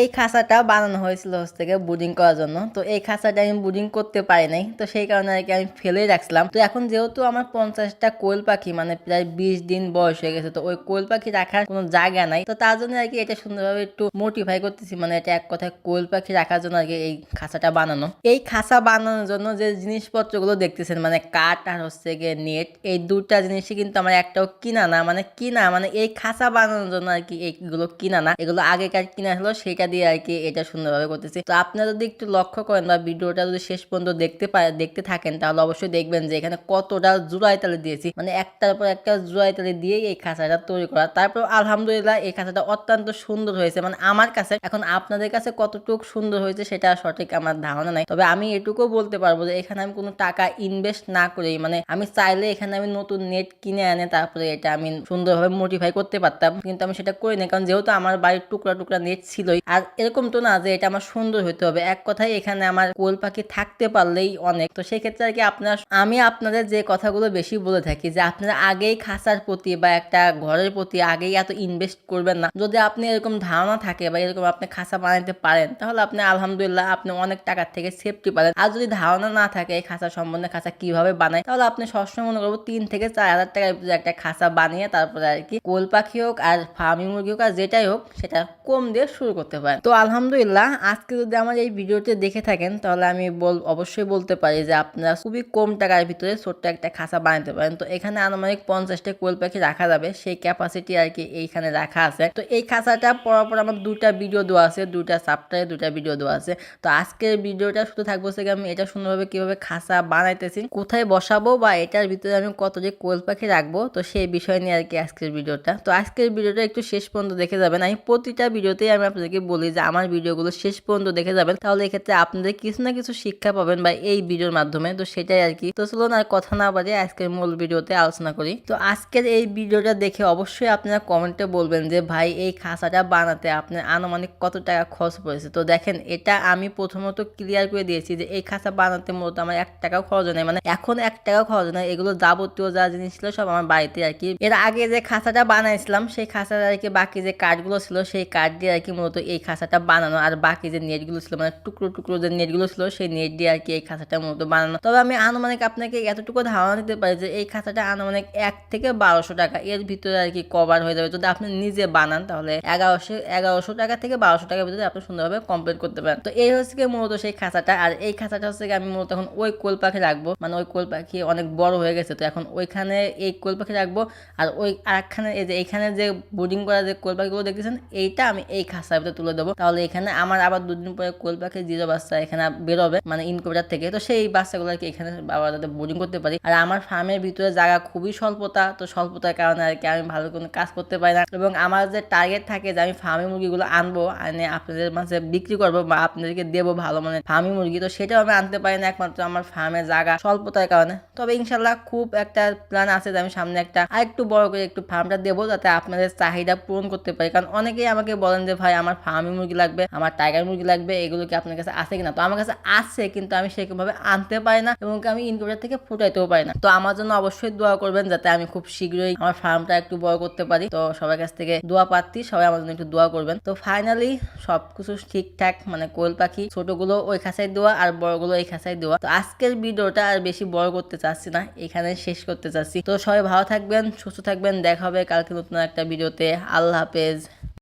এই খাঁচাটা বানানো হয়েছিল হচ্ছে থেকে বুডিং করার জন্য। তো এই খাঁচাটা আমি বুডিং করতে পারি নাই। তো সেই কারণে আর কি আমি ফেলেই রাখছিলাম। তো এখন যেহেতু আমার পঞ্চাশটা কোয়েল পাখি মানে প্রায় বিশ দিন বয়স হয়ে গেছে, তো ওই কোয়েল পাখি রাখার কোনো জায়গা নাই। তো তার জন্য আর কি এটা সুন্দরভাবে একটু মোটিফাই করতেছি মানে এটা এক কথায় কোয়েল পাখি রাখার জন্য আর কি এই খাঁচাটা বানানো। এই খাঁচা বানানোর জন্য যে জিনিসপত্রগুলো দেখতেছেন মানে কাঠ আর হচ্ছে গিয়ে নেট, এই দুটা জিনিসই কিন্তু আমার একটাও কিনা না। মানে কিনা মানে এই খাঁচা বানানোর জন্য আর কি এইগুলো কিনা না। এগুলো আগেকার কিনা হলো সেটা দিয়ে আর কি এটা সুন্দরভাবে করতেছি। তো আপনারা যদি একটু লক্ষ্য করেন বা ভিডিওটা যদি শেষ পর্যন্ত দেখতে পায়, দেখতে থাকেন, তাহলে অবশ্যই দেখবেন যে এখানে কতটা জুড়াই তালে দিয়েছি। মানে একটার পর একটা জুড়াই তালে দিয়ে এই খাঁচাটা তৈরি করা। তারপর আলহামদুলিল্লাহ এই খাঁচাটা অত্যন্ত সুন্দর হয়েছে। মানে আমার কাছে এখন আপনাদের কাছে কতটুকু সুন্দর হয়েছে সেটা সঠিক আমার ধারণা নাই। তবে আমি এটুকু বলতে পারব যে এখানে আমি কোনো টাকা ইনভেস্ট না করেই মানে আমি চাইলে এখানে আমি নতুন নেট কিনে আনে তারপরে এটা আমি সুন্দরভাবে মোটিফাই করতে পারতাম। কিন্তু আমি সেটা করি না কারণ যেহেতু আমার বাড়ির টুকরা টুকরা নেট ছিলই আর এরকম তো না যে এটা আমার সুন্দর হতে হবে। এক কথায় এখানে আমার কোল পাখি থাকতে পারলেই অনেক। তো সেই ক্ষেত্রে আর কি আপনার আমি আপনাদের যে কথাগুলো বেশি বলে থাকি যে আপনারা আগেই খাঁচার প্রতি বা একটা ঘরের প্রতি আগেই এত ইনভেস্ট করবেন না। যদি আপনি এরকম ধারণা থাকে বা এরকম আপনি খাঁচা বানাইতে পারেন, তাহলে আপনি আলহামদুলিল্লাহ আপনি অনেক টাকার থেকে সেফটি পাবেন। আর যদি ধারণা না থাকে এই খাঁচা সম্বন্ধে খাঁচা কীভাবে বানায়, তাহলে আপনি সবসময় মনে করব তিন থেকে চার হাজার টাকার একটা খাঁচা বানিয়ে তারপরে আর কি কোল পাখি হোক আর ফার্মি মুরগি হোক আর যেটাই হোক, সেটা কম দিয়ে শুরু করতে পারেন। তো আলহামদুলিল্লাহ, আজকে যদি আমার এই ভিডিওটি দেখে থাকেন, তাহলে আমি বল অবশ্যই বলতে পারি যে আপনারা খুবই কম টাকার ভিতরে ছোট্ট একটা খাঁচা বানাতে পারেন। তো এখানে আনুমানিক পঞ্চাশটা কোয়েল পাখি রাখা যাবে, সেই ক্যাপাসিটি আর কি এইখানে রাখা আছে। তো এই খাঁচাটা পরপর আমার দুটা ভিডিও দেওয়া আছে দুটা সাপ্তাহে দুটা ভিডিও দেওয়া আছে। তো আজকের ভিডিওটা শুধু থাকব সে আমি এটা সুন্দরভাবে কীভাবে খাঁচা বানাইতেছি, কোথায় বসাবো বা এটার ভিতরে আমি কত যে কোয়েল পাখি রাখব, তো সেই বিষয় নিয়ে আর কি আজকের ভিডিওটা। তো আজকের ভিডিওটা একটু শেষ পর্যন্ত দেখে যাবেন। আমি প্রতিটা ভিডিওতেই আমি আপনাদেরকে বলি যে আমার ভিডিওগুলো শেষ পর্যন্ত দেখে যাবেন। তাহলে এক্ষেত্রে আপনাদের কিছু না কিছু শিক্ষা পাবেন বা এই ভিডিওর মাধ্যমে। তো সেটাই আর কি। তো চলুন আর কথা না বাড়িয়ে আজকের মূল ভিডিওতে আলোচনা করি। তো আজকের এই ভিডিওটা দেখে অবশ্যই আপনারা কমেন্টে বলবেন যে, ভাই, এই খাঁচাটা বানাতে আপনার আনুমানিক কত টাকা খরচ পড়েছে? তো দেখেন, এটা আমি প্রথমত ক্লিয়ার করে দিয়েছি যে, এই খাঁচা বানাতে মূলত আমার এক টাকাও খরচ নেই মানে এখন এক টাকাও খরচ নেই এগুলো যাবতীয় যা জিনিস ছিল সব আমার বাড়িতে আর কি। এর আগে যে খাঁচাটা বানাইছিলাম, সেই খাঁচাটা আর কি বাকি যে কাঠগুলো ছিল, সেই কাঠ দিয়ে আর কি মূলত এই খাঁচাটা বানানো। আর বাকি যে নেটগুলো ছিল মানে টুকরো টুকরো যে নেটগুলো ছিল, সেই নেট দিয়ে আর কি এই খাঁচাটা মূলত বানানো। তবে আমি আনুমানিক আপনাকে এতটুকু ধারণা দিতে পারি যে এই খাঁচাটা আনুমানিক এক থেকে বারোশো টাকা। এর ভিতরে আর কি কভার হয়ে যাবে। যদি আপনি নিজে বানান, তাহলে এগারোশো এগারোশো টাকা থেকে বারোশো টাকার ভিতরে আপনি সুন্দরভাবে কমপ্লিট করতে পারেন। তো এই হচ্ছে মূলত সেই খাঁচাটা। আর এই খাঁচাটা হচ্ছে আমি মূলত এখন ওই কোল পাখি রাখব। মানে ওই কোল পাখি অনেক বড় হয়ে গেছে, তো এখন ওইখানে এই কোল পাখি রাখব। আর ওই আরেকখানে এই যে এইখানে যে বোর্ডিং করা যে কোল পাখিগুলো দেখতেছেন, এইটা আমি এই খাঁচার ভিতরে তুলে দেবো। তাহলে এখানে আমার আবার দুদিন পরে কোল পাখি, জিরো বাচ্চা এখানে বেরোবে মানে ইনকুবেটার থেকে। তো সেই বাচ্চাগুলো আর কি এখানে বাবা যাতে বোর্ডিং করতে পারি। আর আমার ফার্মের ভিতরে জায়গা খুবই স্বল্পতা, তো স্বল্পতার কারণে আর কি আমি ভালো কোনো কাজ করতে পারি না। এবং আমার যে টার্গেট থাকে যে আমি ফার্মি মুরগিগুলো আনব আনে আপনাদের মাঝে বিক্রি করব বা আপনাদেরকে দেবো ভালো মানে ফার্মি মুরগি, তো সেটাও আমি আনতে পারি না একমাত্র আমার ফার্মের জায়গা স্বল্পতার কারণে। তবে ইনশাল্লাহ খুব একটা প্ল্যান আছে যে আমি সামনে একটা আরেকটু বড় করে একটু ফার্মটা দেবো, যাতে আপনাদের চাহিদা পূরণ করতে পারি। কারণ অনেকেই আমাকে বলেন যে, ভাই, আমার ফার্মি মুরগি লাগবে, আমার টাইগার মুরগি লাগবে, এগুলো কি আপনার কাছে আছে কিনা? তো আমার কাছে আছে, কিন্তু আমি সেরকমভাবে আনতে পারি না এবং আমি ইনকুবেটার থেকে ফুটাইতেও পারি না। তো আমার জন্য অবশ্যই দোয়া করবেন যাতে আমি খুব শীঘ্রই আমার ফার্মটা একটু বড় করতে পারি। তো সবার কাছ থেকে দোয়া পাচ্ছি, সবাই আমার জন্য একটু দোয়া করবেন। তো ফাইনালি সবকিছু ঠিকঠাক মানে কোয়েল পাখি ছোটগুলো ওই খাঁচায় দেওয়া আর বড়গুলো এই খাঁচায় দেওয়া। তো আজকের ভিডিওটা আর বেশি বড় করতে চাচ্ছি না, এখানে শেষ করতে চাচ্ছি। তো সবাই ভালো থাকবেন, সুস্থ থাকবেন, দেখা হবে কালকে নতুন একটা ভিডিওতে। আল্লাহ হাফেজ।